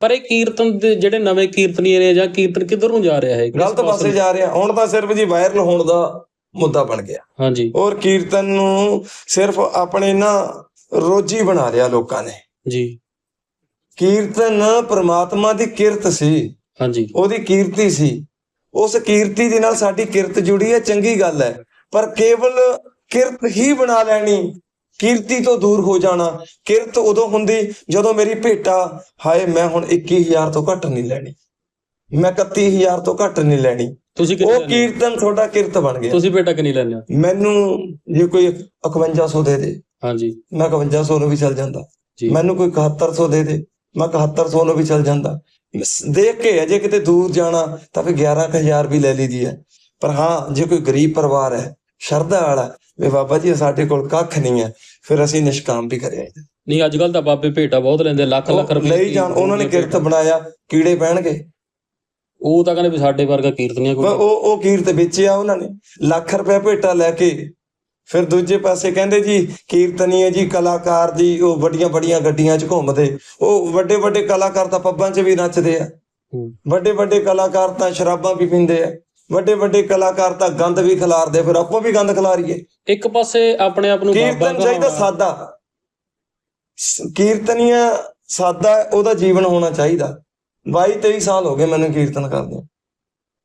ਪਰ ਇਹ ਕੀਰਤਨ ਦੇ ਜਿਹੜੇ ਨਵੇਂ ਕੀਰਤਨੀਏ ਨੇ ਜਾਂ ਕੀਰਤਨ ਕਿੱਧਰ ਨੂੰ ਜਾ ਰਿਹਾ ਹੈ? ਗਲਤ ਪਾਸੇ ਜਾ ਰਿਹਾ। ਹੁਣ ਤਾਂ ਸਿਰਫ ਜੀ ਵਾਇਰਲ ਹੋਣ ਦਾ ਮੁੱਦਾ ਬਣ ਗਿਆ। ਹਾਂਜੀ। ਔਰ ਕੀਰਤਨ ਨੂੰ ਸਿਰਫ ਆਪਣੇ ਨਾ ਰੋਜੀ ਬਣਾ ਲਿਆ ਲੋਕਾਂ ਨੇ। ਜੀ। ਕੀਰਤਨ ਪ੍ਰਮਾਤਮਾ ਦੀ ਕਿਰਤ ਸੀ। ਹਾਂਜੀ। ਉਹਦੀ ਕੀਰਤੀ ਸੀ। ਉਸ ਕੀਰਤੀ ਦੇ ਨਾਲ ਸਾਡੀ ਕਿਰਤ ਜੁੜੀ ਹੈ ਚੰਗੀ ਗੱਲ ਹੈ। ਪਰ ਕੇਵਲ ਕਿਰਤ ਹੀ ਬਣਾ ਲੈਣੀ ਕੀਰਤੀ ਤੋਂ ਦੂਰ ਹੋ ਜਾਣਾ। ਕਿਰਤ ਉਦੋਂ ਹੁੰਦੀ ਜਦੋਂ ਮੇਰੀ ਭੇਟਾ ਹਾਏ ਮੈਂ ਹੁਣ 21000 ਤੋਂ ਘੱਟ ਨਹੀਂ ਲੈਣੀ। ਮੈਂ 31000 ਤੋਂ ਘੱਟ ਨਹੀਂ ਲੈਣੀ। ਤੁਸੀਂ ਉਹ? ਕੀਰਤਨ ਤੁਹਾਡਾ ਕਿਰਤ ਬਣ ਗਿਆ। ਤੁਸੀਂ ਬੇਟਾ ਕਿੰਨੀ ਲੈਂਦੇ ਹੋ? ਮੈਨੂੰ ਜੇ ਕੋਈ 5100 ਦੇ ਦੇ। ਹਾਂਜੀ। ਮੈਂ 5100 ਨੂੰ ਵੀ ਚੱਲ ਜਾਂਦਾ। ਜੀ। ਮੈਨੂੰ ਕੋਈ 7100 ਦੇ ਦੇ। ਮੈਂ 7100 ਨੂੰ ਵੀ ਚੱਲ ਜਾਂਦਾ। ਦੇਖ ਕੇ ਅਜੇ ਕਿਤੇ ਦੂਰ ਜਾਣਾ ਤਾਂ ਫਿਰ 11000 ਵੀ ਲੈ ਲਈਦੀ ਹੈ। ਪਰ ਹਾਂ ਜੇ ਕੋਈ ਗਰੀਬ ਪਰਿਵਾਰ ਹੈ ਸ਼ਰਧਾ ਵਾਲਾ ਵੀ ਬਾਬਾ ਜੀ ਸਾਡੇ ਕੋਲ ਕੱਖ ਨਹੀਂ ਹੈ। ਫਿਰ ਅਸੀਂ ਨਿਸ਼ਕਾਮ ਵੀ ਕਰਿਆ ਨਹੀਂ ਅੱਜ ਕੱਲ ਤਾਂ ਬਾਬੇ ਭੇਟਾ ਬਹੁਤ ਲੈਂਦੇ ਲੱਖ ਲੱਖ ਰੁਪਏ ਲਈ ਜਾਣ ਉਹਨਾਂ ਨੇ ਕਿਰਤ ਬਣਾਇਆ ਕੀੜੇ ਪੈਣਗੇ। ਉਹ ਤਾਂ ਕਹਿੰਦੇ ਵੀ ਸਾਡੇ ਵਰਗਾ ਕੀਰਤਨੀਆ ਪਰ ਕੋਈ ਉਹ ਉਹ ਕੀਰਤ ਵੇਚਿਆ ਉਹਨਾਂ ਨੇ। ਲੱਖ ਰੁਪਏ ਭੇਟਾ ਲੈ ਕੇ ਫਿਰ ਦੂਜੇ ਪਾਸੇ ਕਹਿੰਦੇ ਜੀ ਕੀਰਤਨੀ ਹੈ ਜੀ ਕਲਾਕਾਰ ਜੀ ਉਹ ਵੱਡੀਆਂ ਵੱਡੀਆਂ ਗੱਡੀਆਂ 'ਚ ਘੁੰਮਦੇ। ਉਹ ਵੱਡੇ ਵੱਡੇ ਕਲਾਕਾਰ ਤਾਂ ਪੱਬਾਂ 'ਚ ਵੀ ਨੱਚਦੇ ਆ। ਵੱਡੇ ਵੱਡੇ ਕਲਾਕਾਰ ਤਾਂ ਸ਼ਰਾਬਾਂ ਵੀ ਪੀਂਦੇ ਆ। ਵੱਡੇ ਵੱਡੇ ਕਲਾਕਾਰ ਤਾਂ ਗੰਦ ਵੀ ਖਿਲਾਰਦੇ ਫਿਰ ਆਪਾਂ ਵੀ ਗੰਦ ਖਿਲਾਰੀਏ। ਇੱਕ ਪਾਸੇ ਆਪਣੇ ਆਪ ਨੂੰ ਕੀਰਤਨ ਚਾਹੀਦਾ ਸਾਦਾ। ਕੀਰਤਨੀਆ ਸਾਦਾ ਉਹਦਾ ਜੀਵਨ ਹੋਣਾ ਚਾਹੀਦਾ। 22 23 ਸਾਲ ਹੋ ਗਏ ਮੈਨੂੰ ਕੀਰਤਨ ਕਰਦੇ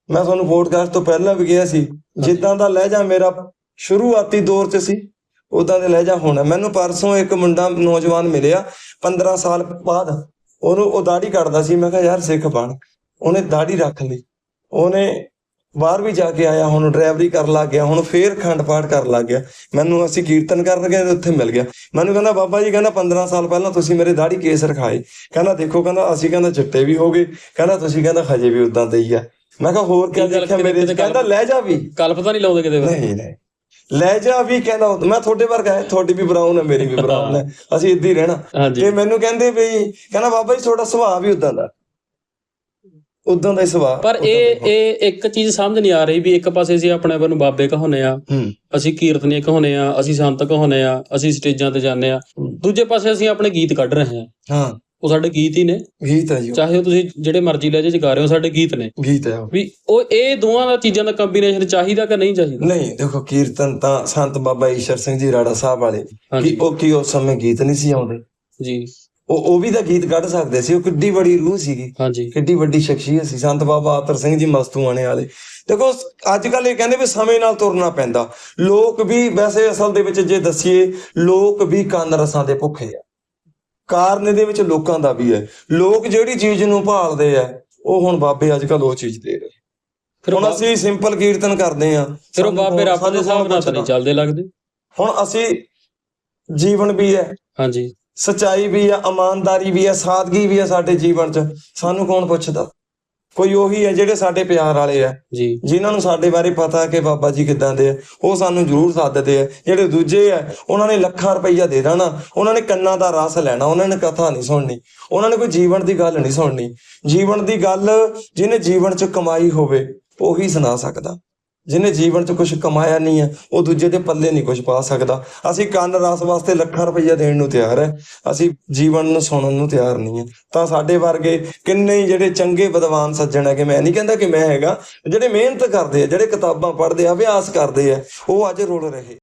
ਮੈਂ ਤੁਹਾਨੂੰ ਪੋਡਕਾਸਟ ਤੋਂ ਪਹਿਲਾਂ ਵੀ ਗਿਆ ਸੀ ਜਿੱਦਾਂ ਦਾ ਲਹਿਜਾ ਮੇਰਾ ਸ਼ੁਰੂਆਤੀ ਦੌਰ 'ਚ ਸੀ ਉਦਾਂ ਦੇ ਲਹਿਜਾ ਹੋਣਾ ਮੈਨੂੰ ਪਰਸੋਂ ਇੱਕ ਮੁੰਡਾ ਨੌਜਵਾਨ ਮਿਲਿਆ 15 ਸਾਲ ਬਾਅਦ। ਉਹਨੂੰ ਉਹ ਦਾੜੀ ਕੱਟਦਾ ਸੀ ਮੈਂ ਕਿਹਾ ਯਾਰ ਸਿੱਖ ਬਣ। ਉਹਨੇ ਦਾੜੀ ਰੱਖ ਲਈ। ਉਹਨੇ ਬਾਹਰ ਵੀ ਜਾ ਕੇ ਆਇਆ ਹੁਣ ਡਰਾਈਵਰੀ ਕਰਨ ਲੱਗ ਗਿਆ ਹੁਣ ਫੇਰ ਖੰਡ ਪਾਠ ਕਰਨ ਲੱਗ ਗਿਆ। ਮੈਨੂੰ ਅਸੀਂ ਕੀਰਤਨ ਕਰਨ ਗਏ ਤੇ ਉੱਥੇ ਮਿਲ ਗਿਆ। ਮੈਨੂੰ ਕਹਿੰਦਾ ਬਾਬਾ ਜੀ ਕਹਿੰਦਾ 15 ਸਾਲ ਪਹਿਲਾਂ ਤੁਸੀਂ ਮੇਰੇ ਦਾੜੀ ਕੇਸ ਰਖਾਏ। ਕਹਿੰਦਾ ਦੇਖੋ ਕਹਿੰਦਾ ਅਸੀਂ ਕਹਿੰਦਾ ਚਿੱਟੇ ਵੀ ਹੋ ਗਏ। ਕਹਿੰਦਾ ਤੁਸੀਂ ਕਹਿੰਦਾ ਹਜੇ ਵੀ ਉਦਾਂ ਦੇ ਹੀ ਆ। ਮੈਂ ਕਿਹਾ ਹੋਰ ਕੀ ਦੇਖਿਆ ਮੇਰੇ ਕਹਿੰਦਾ ਲੈ ਜਾ ਵੀ। ਕਲਪ ਤਾਂ ਨਹੀਂ ਲਾਉਂਦੇ ਕਿਤੇ? ਨਹੀਂ ਨਹੀਂ। ਲੈ ਜਾ ਵੀ ਕਹਿੰਦਾ ਮੈਂ ਤੁਹਾਡੇ ਵਰਗਾ ਹੈ ਤੁਹਾਡੀ ਵੀ ਬਰਾਊਨ ਹੈ ਮੇਰੀ ਵੀ ਬਰਾਊਨ ਹੈ। ਅਸੀਂ ਇੱਦਾਂ ਹੀ ਰਹਿਣਾ। ਤੇ ਮੈਨੂੰ ਕਹਿੰਦੇ ਵੀ ਕਹਿੰਦਾ ਬਾਬਾ ਜੀ ਤੁਹਾਡਾ ਸੁਭਾਅ ਵੀ ਉਦਾਂ ਦਾ ਉਦਾਂ ਦਾ ਹੀ ਸੁਭਾਅ ਪਰ ਇਹ। ਇਹ ਇੱਕ ਚੀਜ਼ ਸਮਝ ਨਹੀਂ ਆ ਰਹੀ ਵੀ ਇੱਕ ਪਾਸੇ ਅਸੀਂ ਆਪਣੇ ਆਪ ਨੂੰ ਬਾਬੇ ਕਹਾਉਂਦੇ ਆ ਅਸੀਂ ਕੀਰਤਨੀਏ ਕਹਾਉਂਦੇ ਆ ਅਸੀਂ ਸੰਤ ਕਹਾਉਂਦੇ ਆ ਅਸੀਂ ਸਟੇਜਾਂ ਤੇ ਜਾਂਦੇ ਆ ਦੂਜੇ ਪਾਸੇ ਅਸੀਂ ਆਪਣੇ ਗੀਤ ਕੱਢ ਰਹੇ ਆ ਹਾਂ। ਉਹ ਸਾਡੇ ਗੀਤ ਹੀ ਨੇ। ਗੀਤ ਹੈ ਜੀ। ਚਾਹੇ ਤੁਸੀਂ ਜਿਹੜੇ ਮਰਜ਼ੀ ਲਹਿਜੇ ਚ ਗਾ ਰਹੇ ਹੋ ਸਾਡੇ ਗੀਤ ਨੇ। ਗੀਤ ਹੈ। ਵੀ ਉਹ ਇਹ ਦੋਵਾਂ ਦਾ ਚੀਜ਼ਾਂ ਦਾ ਕੰਬੀਨੇਸ਼ਨ ਚਾਹੀਦਾ ਕਿ ਨਹੀਂ ਚਾਹੀਦਾ? ਨਹੀਂ ਦੇਖੋ ਕੀਰਤਨ ਤਾਂ ਸੰਤ ਬਾਬਾ ਈਸ਼ਰ ਸਿੰਘ ਜੀ ਰਾੜਾ ਸਾਹਿਬ ਵਾਲੇ। ਕਿ ਉਹ ਕੀ ਉਸ ਸਮੇਂ ਗੀਤ ਨਹੀਂ ਸੀ ਆਉਂਦੇ? ਜੀ। ਉਹ ਉਹ ਵੀ ਤਾਂ ਗੀਤ ਕੱਢ ਸਕਦੇ ਸੀ ਉਹ ਕਿੱਡੀ ਬੜੀ ਰੂਹ ਸੀਗੀ। ਹਾਂਜੀ। ਕਿੱਡੀ ਵੱਡੀ ਸ਼ਖਸੀਅਤ ਸੀ ਸੰਤ ਬਾਬਾ ਆਤਰ ਸਿੰਘ ਜੀ ਮਸਤੂਆਣੇ ਵਾਲੇ। ਦੇਖੋ ਅੱਜ ਕੱਲ ਇਹ ਕਹਿੰਦੇ ਵੀ ਸਮੇਂ ਨਾਲ ਤੁਰਨਾ ਪੈਂਦਾ। ਲੋਕ ਵੀ ਵੈਸੇ ਅਸਲ ਦੇ ਵਿੱਚ ਜੇ ਦਸੀਏ ਲੋਕ ਵੀ ਕੰਨ ਰਸਾਂ ਦੇ ਭੁੱਖੇ ਆ। ਕਾਰਨ ਇਹਦੇ ਵਿੱਚ ਲੋਕਾਂ ਦਾ ਵੀ ਹੈ। ਲੋਕ ਜਿਹੜੀ ਚੀਜ਼ ਨੂੰ ਭਾਲਦੇ ਆ ਉਹ ਹੁਣ ਬਾਬੇ ਅੱਜ ਕੱਲ ਉਹ ਚੀਜ਼ ਦੇ ਰਹੇ। ਫਿਰ ਹੁਣ ਅਸੀਂ ਸਿੰਪਲ ਕੀਰਤਨ ਕਰਦੇ ਆ। ਫਿਰ ਉਹ ਬਾਬੇ ਰੱਬ ਦੇ ਤਾਂ ਨਹੀਂ ਚੱਲਦੇ ਲੱਗਦੇ। ਹੁਣ ਅਸੀਂ ਜੀਵਨ ਵੀ ਹੈ। ਹਾਂਜੀ। ਸਚਾਈ ਵੀ ਆ ਇਮਾਨਦਾਰੀ ਵੀ ਆ ਸਾਦਗੀ ਵੀ ਆ ਸਾਡੇ ਜੀਵਨ 'ਚ। ਸਾਨੂੰ ਕੌਣ ਪੁੱਛਦਾ? ਕੋਈ ਉਹੀ ਹੈ ਜਿਹੜੇ ਸਾਡੇ ਪਿਆਰ ਵਾਲੇ ਆ। ਜੀ। ਜਿਨ੍ਹਾਂ ਨੂੰ ਸਾਡੇ ਬਾਰੇ ਪਤਾ ਕਿ ਬਾਬਾ ਜੀ ਕਿਦਾਂ ਦੇ ਆ ਉਹ ਸਾਨੂੰ ਜ਼ਰੂਰ ਸੱਦਦੇ ਆ। ਜਿਹੜੇ ਦੂਜੇ ਆ ਉਹਨਾਂ ਨੇ ਲੱਖਾਂ ਰੁਪਈਆ ਦੇ ਦੇਣਾ। ਉਹਨਾਂ ਨੇ ਕੰਨਾਂ ਦਾ ਰਸ ਲੈਣਾ ਉਹਨਾਂ ਨੇ ਕਥਾ ਨਹੀਂ ਸੁਣਨੀ। ਉਹਨਾਂ ਨੇ ਕੋਈ ਜੀਵਨ ਦੀ ਗੱਲ ਨਹੀਂ ਸੁਣਨੀ। ਜੀਵਨ ਦੀ ਗੱਲ ਜਿਹਨੇ ਜੀਵਨ 'ਚ ਕਮਾਈ ਹੋਵੇ ਉਹੀ ਸੁਣਾ ਸਕਦਾ। ਜਿਹਨੇ ਜੀਵਨ 'ਚ ਕੁਝ ਕਮਾਇਆ ਨਹੀਂ ਹੈ, ਉਹ ਦੂਜੇ ਦੇ ਪੱਲੇ ਨਹੀਂ ਕੁਝ ਪਾ ਸਕਦਾ। ਅਸੀਂ ਕੰਨ ਰਸ ਵਾਸਤੇ ਲੱਖਾਂ ਰੁਪਈਆ ਦੇਣ ਨੂੰ ਤਿਆਰ ਹੈ। ਅਸੀਂ ਜੀਵਨ ਨੂੰ ਸੁਣਨ ਨੂੰ ਤਿਆਰ ਨਹੀਂ ਹੈ। ਤਾਂ ਸਾਡੇ ਵਰਗੇ ਕਿੰਨੇ ਹੀ ਜਿਹੜੇ ਚੰਗੇ ਵਿਦਵਾਨ ਸੱਜਣ ਹੈਗੇ, ਮੈਂ ਨਹੀਂ ਕਹਿੰਦਾ ਕਿ ਮੈਂ ਹੈਗਾ, ਜਿਹੜੇ ਮਿਹਨਤ ਕਰਦੇ ਆ, ਜਿਹੜੇ ਕਿਤਾਬਾਂ ਪੜ੍ਹਦੇ ਆ, ਅਭਿਆਸ ਕਰਦੇ ਆ, ਉਹ ਅੱਜ ਰੁਲ ਰਹੇ।